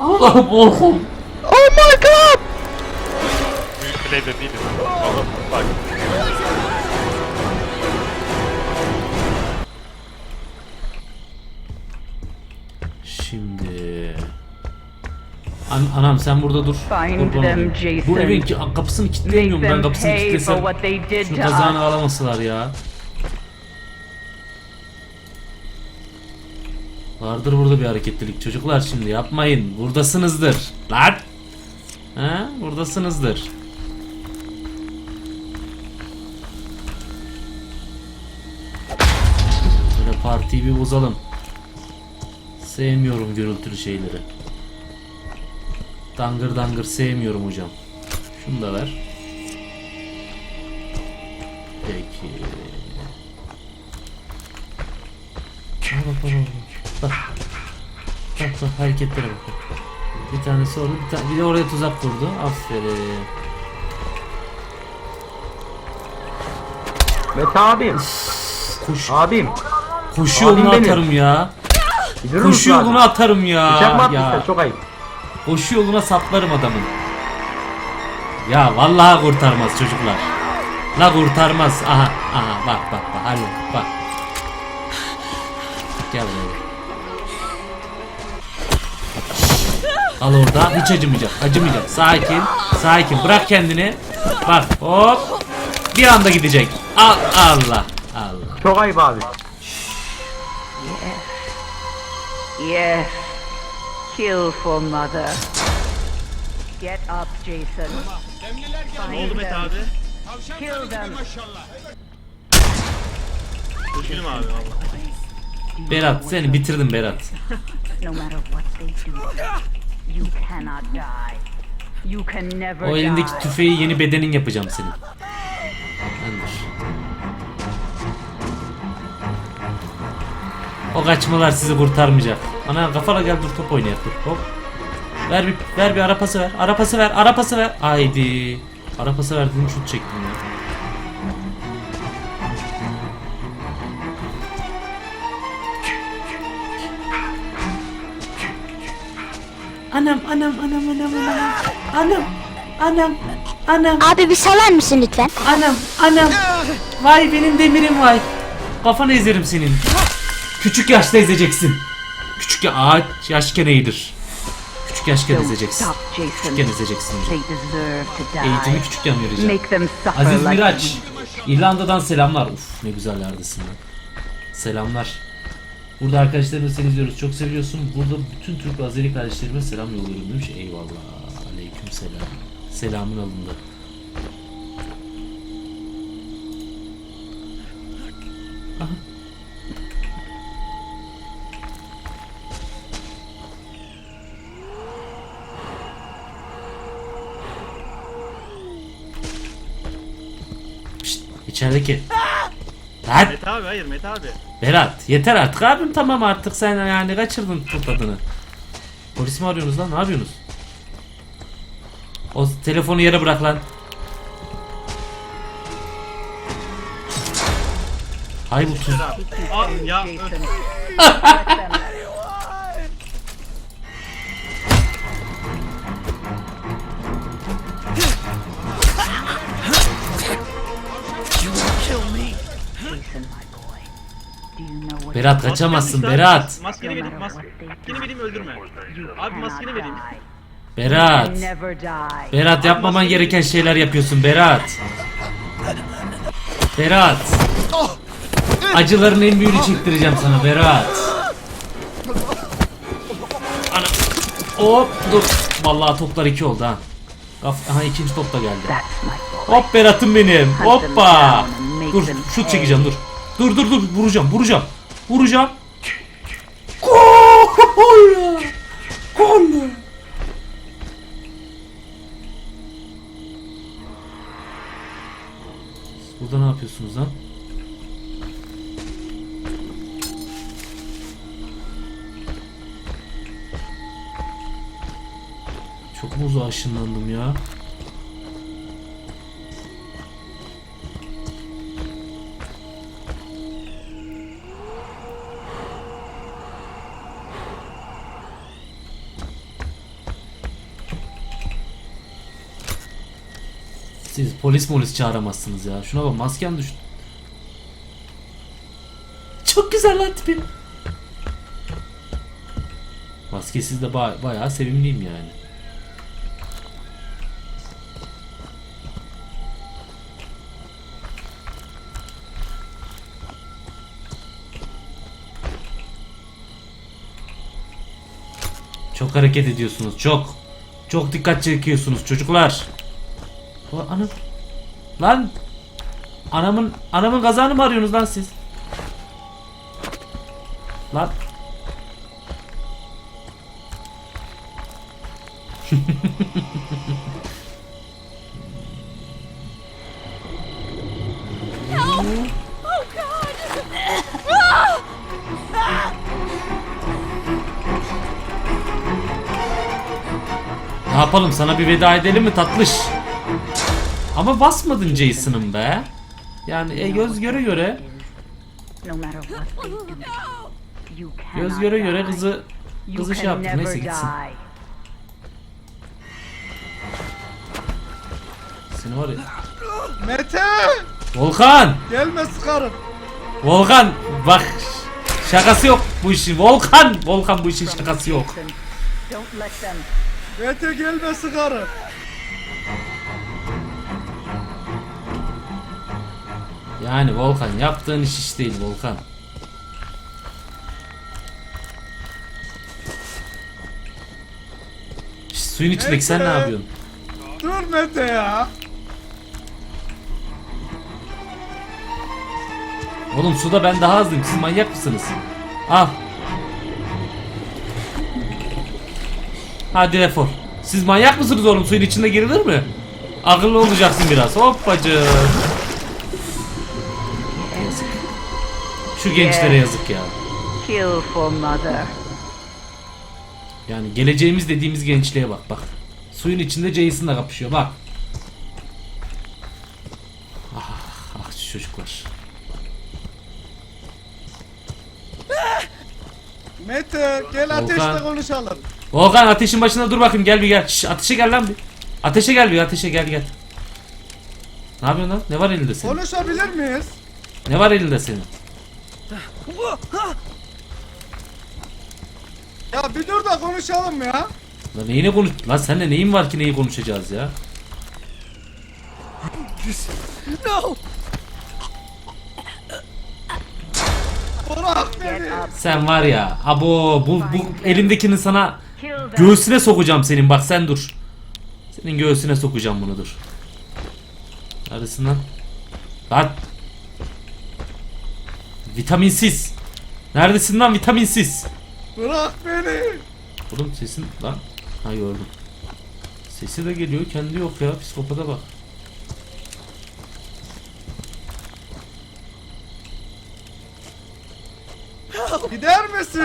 Allah'ım oğlum. Oh my god! Büyük play de değiliz. Oğlum bak. Şimdi... An anam sen burada dur. Find Kurban them, olayım. Jason. Bu evin kapısını Make kilitleyemiyorum ben them kapısını pay for kilitlesem. what they did Şunu to kazağını us. ağlamasılar ya. Vardır burada bir hareketlilik çocuklar şimdi yapmayın. Buradasınızdır. Lan! Ha? Buradasınızdır. Böyle partiyi bir bozalım. Sevmiyorum gürültülü şeyleri. Dangır dangır sevmiyorum hocam. Şunu da ver. Peki. Bak bak. Bak. Bak hareketlere bak. Bir tanesi orada bir, tane, bir de oraya tuzak kurdu. Aferin. Mete abim. Koş, Abim. koşu abim benim. atarım ya. Bir durur Koşu musun abi? yoluna atarım ya. Bıçak mı? Çok ayıp. Koşu yoluna saplarım adamın. Ya vallahi kurtarmaz çocuklar. La kurtarmaz. Aha aha bak bak bak hadi bak. Gel buraya. Al orada hiç acımayacak acımayacak sakin sakin bırak kendini bak hop bir anda gidecek al Allah Allah Çok ayıp abi. Yes. Kill for mother. Get up, Jason. Find Oldu Mete them. abi. Kill them. Üzgünüm abi valla. Berat seni bitirdim Berat No matter what they do, you cannot die. You can never o elindeki tüfeği yeni bedenin yapacağım senin Andır. O kaçmalar sizi kurtarmayacak. Ana kafana gel dur top oynayalım dur hop. Ver bir ver bir arapası ver. Arapası ver. Arapası ver. Haydi. Arapası verdim şut çektim ya. Anam anam anam anam anam. Anam. Anam. Anam. Abi bir salar mısın lütfen? Anam, anam. Vay benim demirim vay. Kafanı ezerim senin. Küçük yaşta ezeceksin. Küçük ya ağaç yaşken eğilir. Küçük yaşken ezeceksin. Küçükken Jason. ezeceksin. They deserve to Eğitimi die. küçükken vereceğim. Make them suffer Aziz Miraç. İrlanda'dan selamlar. Uf ne güzel yerdesin lan. Selamlar. Burada arkadaşlarımız seni izliyoruz. Çok seviyorsun. Burada bütün Türk ve Azeri kardeşlerime selam yolluyorum demiş. Eyvallah. Aleyküm selam. Selamın alındı. Aha. İçerideki. Lan Mete abi hayır Mete abi. Berat yeter artık abim tamam artık sen yani kaçırdın tadını. Polis mi arıyorsunuz lan ne yapıyorsunuz? O telefonu yere bırak lan. Hay bu tuz. Aa ya Berat kaçamazsın Berat. Maskeni vereyim mas maskeni vereyim öldürme. Abi maskeni vereyim. Berat. Never die. Berat yapmaman gereken şeyler yapıyorsun Berat. Berat. Acıların en büyüğünü çektireceğim sana Berat. Ana. Hop dur. Vallahi toplar iki oldu ha. Kaf- Aha ikinci top da geldi. That's my boy. Hop Berat'ım benim. Hoppa. Dur şut çekeceğim dur. Dur dur dur vuracağım vuracağım. Vuracağım. Gol. Gol. Burada ne yapıyorsunuz lan? Çok mu uzağa ışınlandım ya? Siz polis molis çağıramazsınız ya. Şuna bak masken düştü. Çok güzel lan tipin. Maskesiz de ba- bayağı sevimliyim yani. Çok hareket ediyorsunuz. Çok. Çok dikkat çekiyorsunuz çocuklar. Anam. Lan. Anamın anamın kazanı mı arıyorsunuz lan siz? Lan. Ne yapalım sana bir veda edelim mi tatlış? Ama basmadın Jason'ım be. Yani e, göz göre göre göz göre göre kızı kızı şey yaptık neyse gitsin. Seni var ya. Mete! Volkan! Gelme sıkarım. Volkan bak şakası yok bu işin. Volkan! Volkan bu işin şakası yok. Mete gelme sıkarım. Yani Volkan yaptığın iş iş değil Volkan. Şş, suyun içindeki sen ne yapıyorsun? Dur Mete ya. Oğlum suda ben daha hızlıyım. Siz manyak mısınız? Al. Hadi defol. Siz manyak mısınız oğlum? Suyun içinde girilir mi? Akıllı olacaksın biraz. Hoppacı. Şu gençlere yazık ya. Kill for mother. Yani geleceğimiz dediğimiz gençliğe bak bak. Suyun içinde Jason'la kapışıyor bak. Ah, ah şu çocuklar. Mete gel Volkan. ateşle konuşalım. Volkan ateşin başında dur bakayım gel bir gel. Şş, ateşe gel lan bir. Ateşe gel bir ateşe gel gel. Ne yapıyorsun lan? Ne var elinde senin? Konuşabilir miyiz? Ne var elinde senin? Ya bir dur da konuşalım ya. Lan neyine konuş... Lan seninle neyin var ki neyi konuşacağız ya? Get beni. up. Sen var ya abo bu, bu elimdekini sana göğsüne sokacağım senin bak sen dur. Senin göğsüne sokacağım bunu dur. Neredesin lan? Lan. Vitaminsiz. Neredesin lan vitaminsiz? Bırak beni. Oğlum sesin lan. Ha gördüm. Sesi de geliyor kendi yok ya psikopata bak. Gider misin?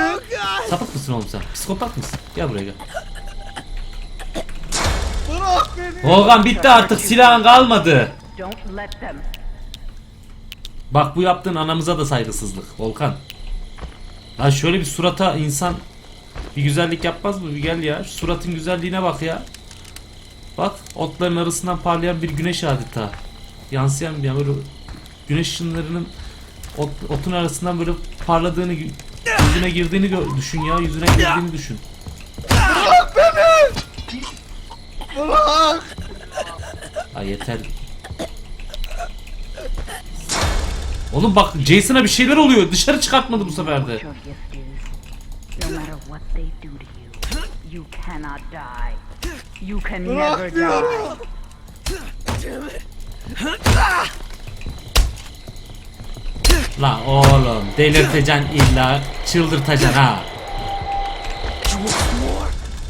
Sapık mısın oğlum sen? Psikopat mısın? Gel buraya gel. Bırak beni. Volkan bitti artık silahın kalmadı. Don't let them. Bak bu yaptığın anamıza da saygısızlık Volkan. Lan şöyle bir surata insan bir güzellik yapmaz mı? Bir gel ya. Şu suratın güzelliğine bak ya. Bak otların arasından parlayan bir güneş adeta. Yansıyan ya böyle güneş ışınlarının ot, otun arasından böyle parladığını yüzüne girdiğini düşün ya. Yüzüne girdiğini düşün. Bırak beni. Bırak. Ay yeter. Oğlum bak Jason'a bir şeyler oluyor. Dışarı çıkartmadı bu sefer de. La oğlum delirteceksin illa çıldırtacaksın ha.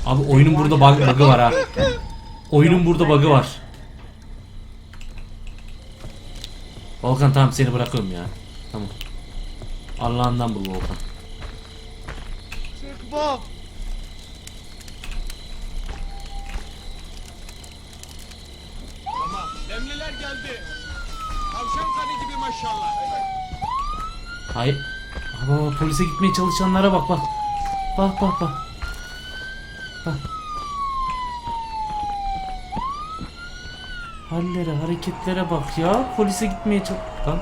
Abi oyunun burada bug, bug'ı var ha. Oyunun burada bug'ı var. Volkan tamam seni bırakıyorum ya. Tamam. Allah'ından bul Volkan. Çıkmam. Demliler geldi. Tavşan kanı gibi maşallah. Hayır. Aba polise gitmeye çalışanlara bak bak. Bak bak bak. Bak. Hallere, hareketlere bak ya. Polise gitmeye çalış... Lan.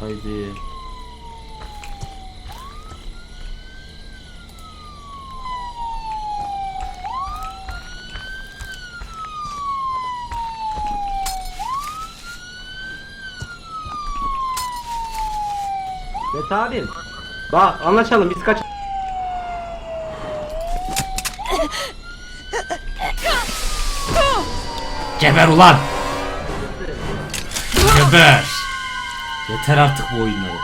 Haydi. Mete abi. Bak anlaşalım biz kaç... Geber ulan! Geber! Yeter artık bu oyunları.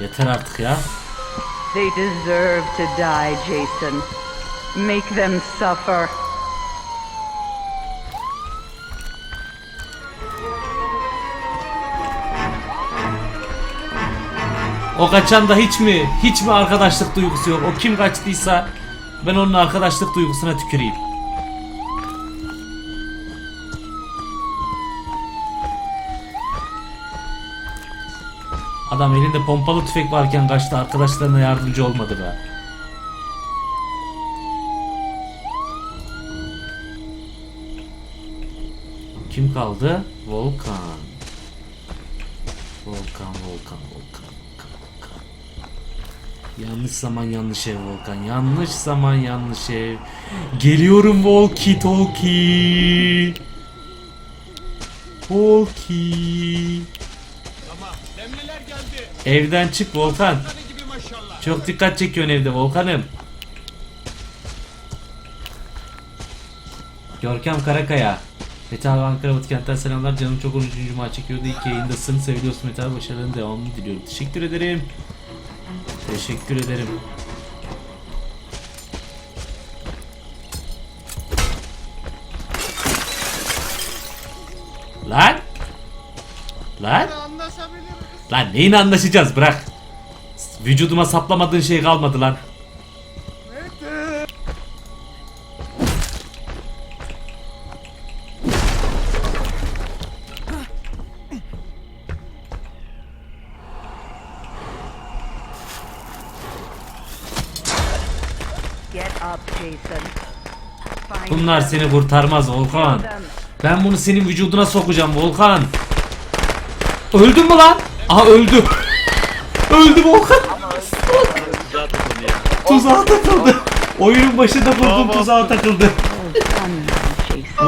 Yeter artık ya. They deserve to die, Jason. Make them suffer. O kaçan da hiç mi, hiç mi arkadaşlık duygusu yok? O kim kaçtıysa ben onun arkadaşlık duygusuna tüküreyim. Adam elinde pompalı tüfek varken kaçtı arkadaşlarına yardımcı olmadı be. Kim kaldı? Volkan. Volkan, Volkan, Volkan. Yanlış zaman yanlış ev Volkan. Yanlış zaman yanlış ev. Geliyorum Volki Toki. Volki. Tamam. Evden çık Volkan. Çok dikkat çekiyorsun evde Volkan'ım. Görkem Karakaya. Mete abi Ankara Batı Kent'ten selamlar. Canım çok 13. maç çekiyordu. İlk yayındasın. Seviliyorsun Mete abi. Başarıların devamını diliyorum. Teşekkür ederim. Teşekkür ederim. Lan! Lan! Lan neyin anlaşacağız bırak. Vücuduma saplamadığın şey kalmadı lan. Bunlar seni kurtarmaz Volkan. Ben bunu senin vücuduna sokacağım Volkan. Öldün mü lan? Aha öldü. öldü Volkan. Tuzağa takıldı. Oyunun başında buldum tuzağa takıldı.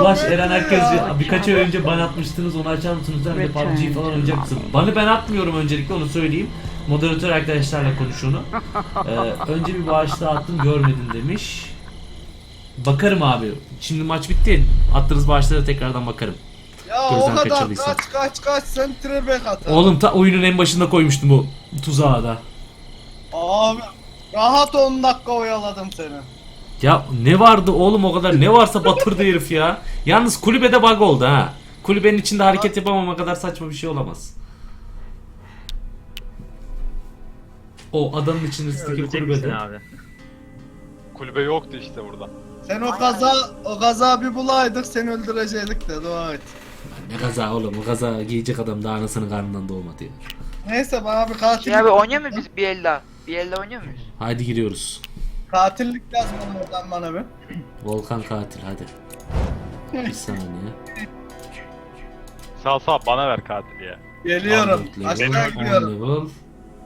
Ulaş Eren Akgöz birkaç ay önce ban atmıştınız onu açar mısınız? Ben de PUBG falan oynayacak mısın? Banı ben atmıyorum öncelikle onu söyleyeyim. Moderatör arkadaşlarla konuş onu. Ee, önce bir bağışta attım görmedin demiş. Bakarım abi. Şimdi maç bitti. Attığınız bağışlara tekrardan bakarım. Ya Gözden o kadar kaçırdıysa. kaç kaç kaç sen trebek at. Oğlum ta oyunun en başında koymuştum bu tuzağı da. Abi rahat 10 dakika oyaladım seni. Ya ne vardı oğlum o kadar ne varsa batırdı herif ya. Yalnız kulübede bug oldu ha. Kulübenin içinde hareket yapamama kadar saçma bir şey olamaz. O adanın içindeki Ölecek misin kulübede. abi? Kulübe yoktu işte burada. Sen o kaza o kaza bir bulaydık seni öldürecektik de dua et. Ne kaza oğlum o kaza giyecek adam da anasının karnından doğmadı ya. Neyse bana bir katil Şey abi oynuyor muyuz biz bir elde? Bir elde oynuyor muyuz? Haydi giriyoruz. katillik lazım oradan bana bir. Volkan katil hadi. Bir saniye. Sağ sağ bana ver katili ya. Geliyorum. Aşağı gidiyorum. level.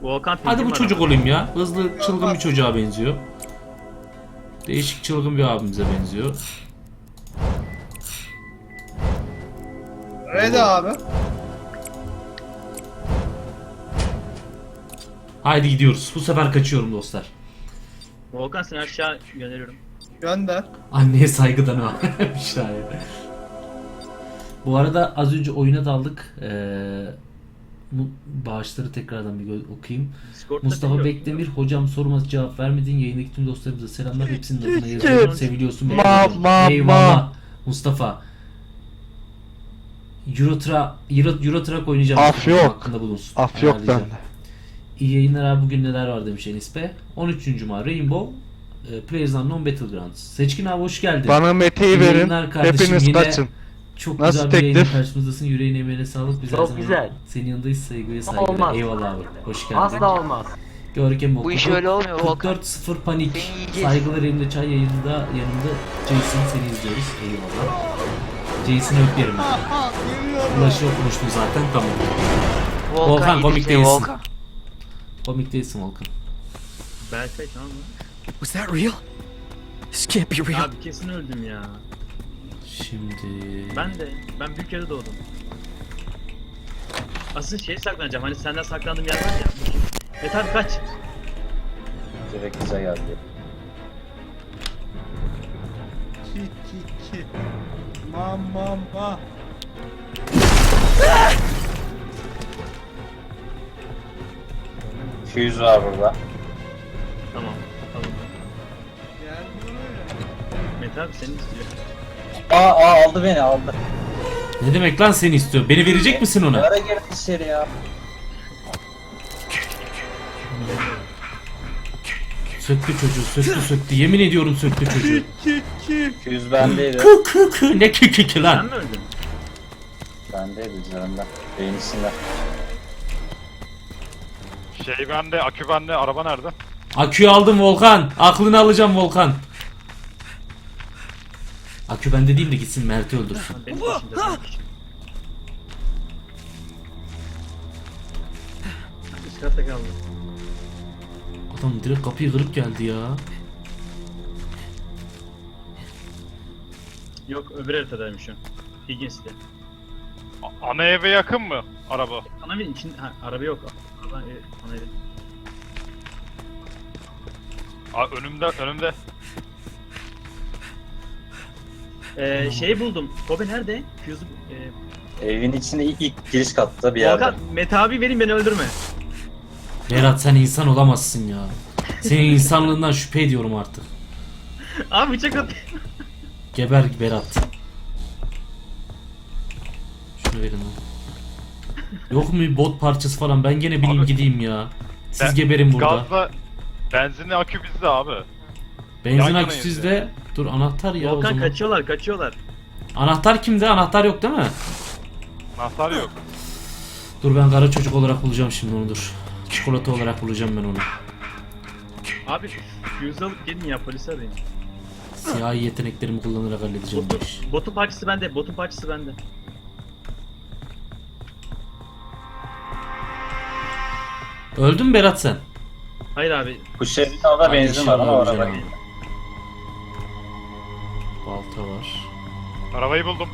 Volkan Hadi bu çocuk olayım ya. Hızlı çılgın bir çocuğa benziyor. Değişik çılgın bir abimize benziyor. Ready abi. Haydi gidiyoruz. Bu sefer kaçıyorum dostlar. Volkan seni aşağı gönderiyorum. Gönder. Anneye saygıdan o. Şayet. Bu arada az önce oyuna daldık. Ee, bağışları tekrardan bir okuyayım. Discord'da Mustafa. Bekdemir hocam soruma cevap vermedin. Yayındaki tüm dostlarımıza selamlar. Hepsinin adına yazıyorum. Seviliyorsun. bekliyorum. Eyvallah. Mustafa. Eurotra Euro, Euro Truck oynayacağım. Af yok. Hakkında bulunsun. Af yok bende. İyi yayınlar abi bugün neler var demiş Enis Bey. 13. Cuma Rainbow e, Players Unknown Battlegrounds. Seçkin abi hoş geldin. Bana Mete'yi verin. Hepiniz Yine kaçın. Çok Nasıl güzel bir teklif? karşımızdasın. Yüreğine emeğine sağlık. Her Çok zaman güzel. Senin yanındayız. Saygıya saygılar. Olmaz. Eyvallah abi. Hoş geldin. Asla olmaz. Görkem Bu iş öyle olmuyor Volkan. 44-0 panik. Seni yiyeceğiz. Saygılar elimde çay yayında yanında Jason seni izliyoruz. Eyvallah. Jason'ı öpüyorum. Ulaşı okumuştum zaten tamam. Volkan, komik şey, değilsin. Volkan. Komik değilsin Volkan. Berkay tamam mı? Was that real? This can't be real. Abi kesin öldüm ya. Şimdi... Ben de. Ben büyük yerde doğdum. Asıl şey saklanacağım. Hani senden saklandığım yer var ya. Abi kaç. Direkt bize geldi. Ki ki ki. Mam mam ma. Fuse var burada. Tamam. Tamam. Gel buraya. Mete abi seni istiyor. Aa, aa aldı beni aldı. Ne demek lan seni istiyor? Beni verecek misin ona? ara girdi içeri ya? Söktü çocuğu, söktü söktü. Yemin ediyorum söktü çocuğu. Fuse bendeydi. Kı kı kı ne kı kı kı Sen lan? mi öldün? bendeydi üzerinde. Beyin içinde. Şey bende, akü bende, araba nerede? Aküyü aldım Volkan. Aklını alacağım Volkan. Akü bende değil de gitsin Mert'i öldürsün. Ha, Benim peşimde. Üst katta kaldı. Adam direkt kapıyı kırıp geldi ya. Yok öbür haritadaymış şu. Higgins'te. A- ana eve yakın mı araba? Ana evin içinde... Ha araba yok. Araba, e, ana evin. Aa, önümde, önümde. Ee, şeyi buldum. Kobe nerede? Fuse... E, Evin içinde ilk, ilk giriş katta bir yerde. Volkan, Mete abi verin beni öldürme. Berat sen insan olamazsın ya. Senin insanlığından şüphe ediyorum artık. Abi bıçak at. Geber Berat. Şunu verin lan. Yok mu bir bot parçası falan? Ben gene bineyim Abi, gideyim ya. Siz ben- geberin burada. Gazla, benzinli akü bizde abi. Benzin yan akü yanayız sizde. Dur anahtar ya o Volkan zaman. kaçıyorlar kaçıyorlar. Anahtar kimde? Anahtar yok değil mi? Anahtar yok. Dur ben kara çocuk olarak bulacağım şimdi onu dur. Çikolata olarak bulacağım ben onu. Abi fuse alıp gelin ya polisi arayın. Siyahi yeteneklerimi kullanarak halledeceğim bu Botu, işi. botun parçası bende, botun parçası bende. Öldün mü Berat sen? Hayır abi, Bu şehrin orada benzin var ama araba hocam. Balta var. Arabayı buldum.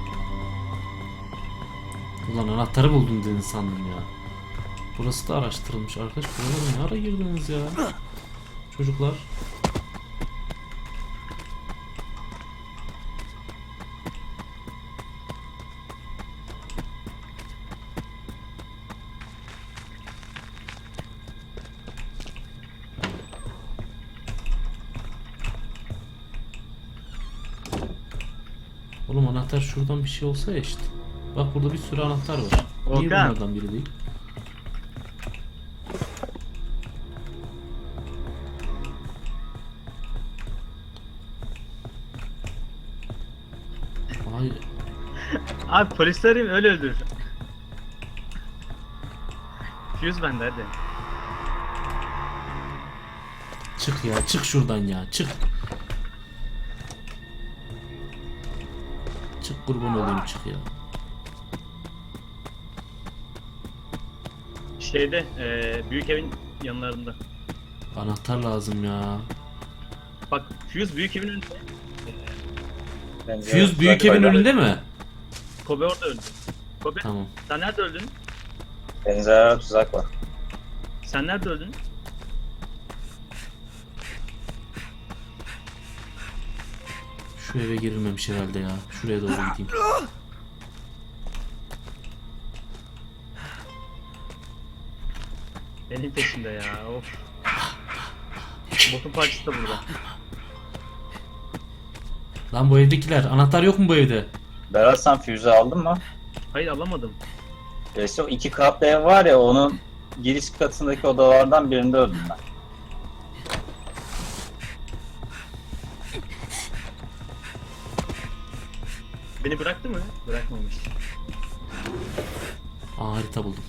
Ulan anahtarı buldum dedin sandım ya. Burası da araştırılmış arkadaş. Buralara ne ara girdiniz ya? Çocuklar. Şuradan bir şey olsa ya işte. Bak burada bir sürü anahtar var. Niye Volkan. bunlardan biri değil? Ay abi polisi arayayım öyle öldür. Fuse bende hadi. çık ya çık şuradan ya çık. Çık kurban olayım çık ya. Şeyde, eee büyük evin yanlarında. Anahtar lazım ya. Bak Fuse büyük evin önünde. Bence Fuse büyük evin önünde mi? Kobe orada öldü. Kobe Tamam. sen nerede öldün? Benzer tuzak var. Sen nerede öldün? Şu eve girilmemiş herhalde ya. Şuraya doğru gideyim. Benim peşimde ya of. Botun parçası da burada. Lan bu evdekiler. Anahtar yok mu bu evde? Berat sen Fuse'ü aldın mı? Hayır alamadım. Ya işte o iki katlı ev var ya onun giriş katındaki odalardan birinde öldüm ben. Beni bıraktı mı? Bırakmamış. Aa harita buldum.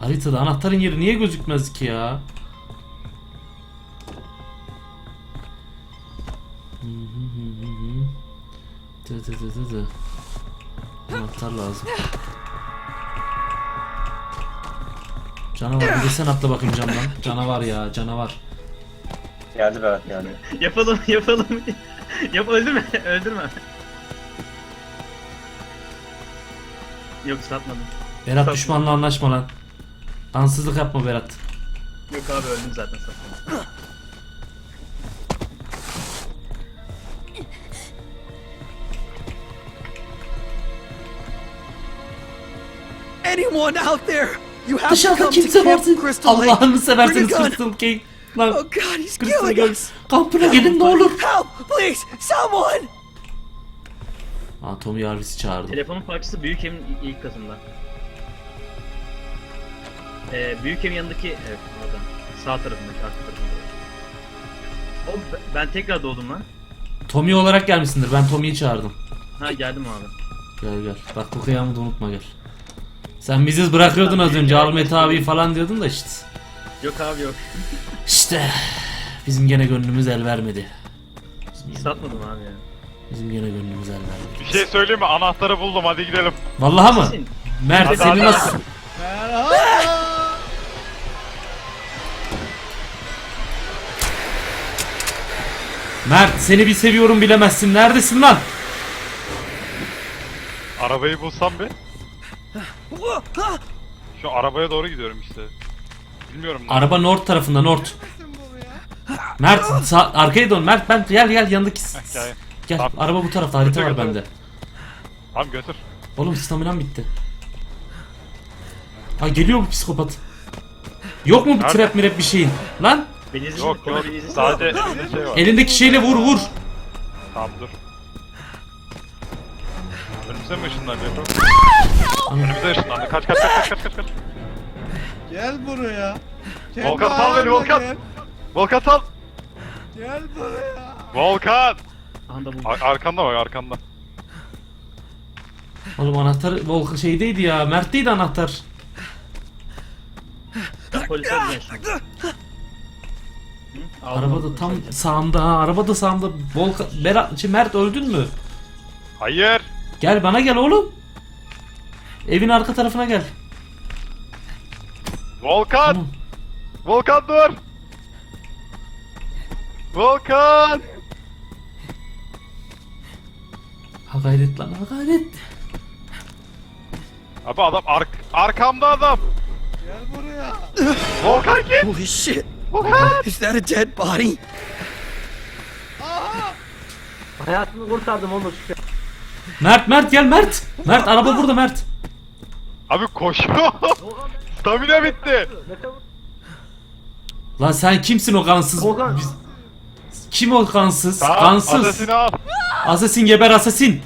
Haritada anahtarın yeri niye gözükmez ki ya? Dı dı dı dı dı. Anahtar lazım. Canavar bir de sen atla bakayım camdan. Canavar ya canavar. Geldi Berat geldi. Yapalım yapalım. Yap öldürme öldürme. Yok satmadım. Berat Tabii. düşmanla anlaşma lan. Ansızlık yapma Berat. Yok abi öldüm zaten satmadım. Anyone out there? You have to Dışarıda come to kimse Camp varsa Crystal Lake. Allah'ını Bring a gun. Crystal King. Lan Oh God, he's Crystal killing us. Kampına gelin ne olur. Help, please, someone. Aa Tommy Jarvis'i çağırdım. Telefonun parçası büyük evin ilk katında. Ee, büyük evin yanındaki evet orada. Sağ tarafındaki arka tarafında. O ben- tekrar doğdum lan. Tommy olarak gelmişsindir. Ben Tommy'yi çağırdım. Ha geldim abi. Gel gel. Bak bu kıyamı da unutma gel. Sen bizi bırakıyordun az önce. Almet abi falan diyordun da işte. Yok abi yok. İşte. Bizim gene gönlümüz el vermedi. Bizim gene, Satmadım abi ya. bizim gene gönlümüz el vermedi. Bir şey söyleyeyim mi? Anahtarı buldum hadi gidelim. Vallahi mı? Kesin. Mert Hadi, seni hadi, nasıl... Merhaba. Mert seni bir seviyorum bilemezsin. Neredesin lan? Arabayı bulsam bir. Şu arabaya doğru gidiyorum işte. Bilmiyorum. Araba North tarafında North. Mert sağ, arkaya dön. Mert ben gel gel yanındaki. Gel. Gel Tamam. araba bu tarafta harita Götür, var götür. bende. Tamam götür. Oğlum staminam bitti. Ha geliyor bu psikopat. Yok mu bir Nerede? trap mirap bir şeyin? Lan Beni izle. Yok yok. Sadece şey var. elindeki şeyle vur vur. Tamam dur. Önümüze mi o? Ana. Önümüze ışınlandı. Kaç kaç kaç kaç kaç kaç. Gel buraya. Volkan, sal beni, Volkan. Gel. Volkan sal. Gel buraya. Volkan. Anda buldum. Ar- arkanda bak arkanda. Oğlum anahtar Volkan şeydeydi ya. Mert'teydi anahtar. Ben polis olacağım şimdi. Hı? Aldım, Arabada aldım, tam sadece. sağımda ha. Arabada sağımda. Volkan Berat şey, Mert öldün mü? Hayır. Gel bana gel oğlum. Evin arka tarafına gel. Volkan. Tamam. Volkan dur. Volkan. Ha gayret lan ha gayret. Abi adam ark arkamda adam. Gel buraya. Volkan git. Holy shit! Volkan. Is that a dead body? Aha. Mert Mert gel Mert. Mert araba burada Mert. Abi koşuyor. Stamina bitti. Lan sen kimsin o kansız? Biz- Kim o kansız? Tamam, kansız. Asasini al. Asasin geber asasin.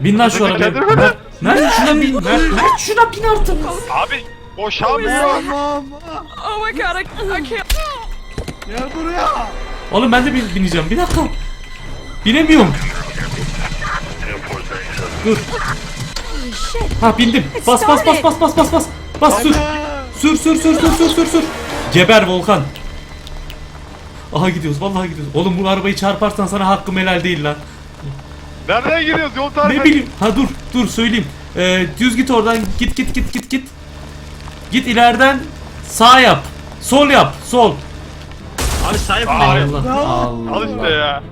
Bin lan şu arabaya. Mert, Mert şuna bin. Mert şuna bin artık. Abi boşalmıyor. Oh my god, I, I can't. Gel buraya. Oğlum ben de bin- bineceğim. Bir dakika. Binemiyorum. Dur. Ha bindim. Bas bas bas bas bas bas bas. Bas sür. Sür sür sür sür sür sür sür. Geber Volkan. Aha gidiyoruz vallahi gidiyoruz. Oğlum bu arabayı çarparsan sana hakkım helal değil lan. Nereden gidiyoruz? Yol tarifi. Ne bileyim. Ha dur dur söyleyeyim. Ee, düz git oradan. Git git git git git. Git ileriden sağ yap. Sol yap. Sol. Abi sahip Aa, ne? Allah Allah. Al işte ya.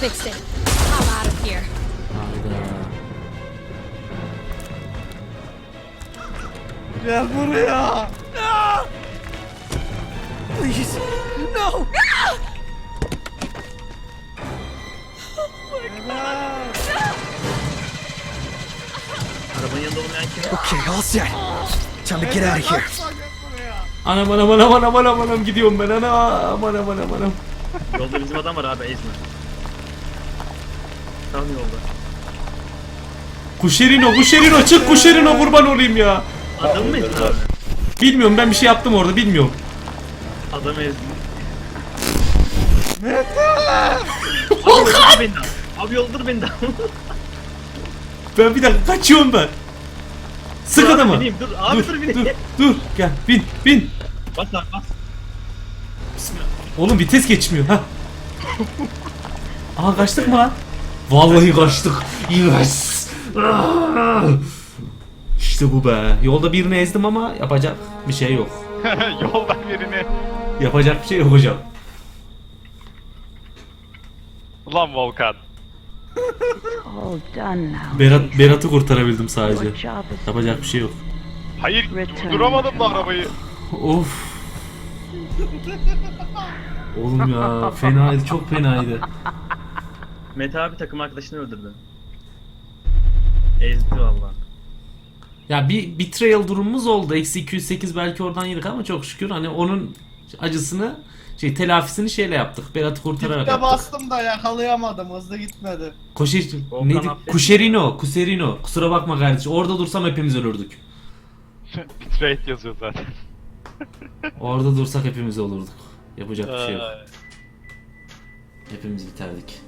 Fix it. I'm out of here. Gel buraya. Please, no! Arabanın yanında olmayan kim? Okay, all set. Time to get out of here. Anam anam anam anam anam anam gidiyorum ben anam anam anam anam. Yolda bizim adam var abi ezme. Tam yolda. Kuşerino kuşerino çık kuşerino kurban olayım ya. Adamı mı ezdin abi? Bilmiyorum ben bir şey yaptım orada bilmiyorum. Adam ezdi. Volkan! Abi yoldur beni daha. Abi yoldur beni daha. Ben bir dakika kaçıyorum ben. Sık Dur abi adamı. bineyim, Dur abi dur, Dur, bineyim. dur. Gel bin, bin. Bas abi bas. Oğlum vites geçmiyor ha. Aha kaçtık mı lan? Vallahi kaçtık. Yes. İşte bu be. Yolda birini ezdim ama yapacak bir şey yok. Yoldan birini. Yapacak bir şey yok hocam. Ulan Volkan. All done now. Berat Berat'ı kurtarabildim sadece. Your job is Yapacak bir şey yok. Hayır Return. durduramadım da arabayı. Of. Oğlum ya fenaydı çok fenaydı. Mete abi takım arkadaşını öldürdü. Ezdi valla. Ya bir betrayal durumumuz oldu. Eksi 208 belki oradan yedik ama çok şükür hani onun acısını şey telafisini şeyle yaptık. Berat'ı kurtararak Dipte yaptık. bastım da yakalayamadım hızlı gitmedi. Koşer Volkan neydi? affet. Kuşerino, Kuserino. Kusura bakma kardeşim. Orada dursam hepimiz ölürdük. Bitrate yazıyor zaten. Orada dursak hepimiz olurduk. Yapacak bir şey yok. Hepimiz biterdik.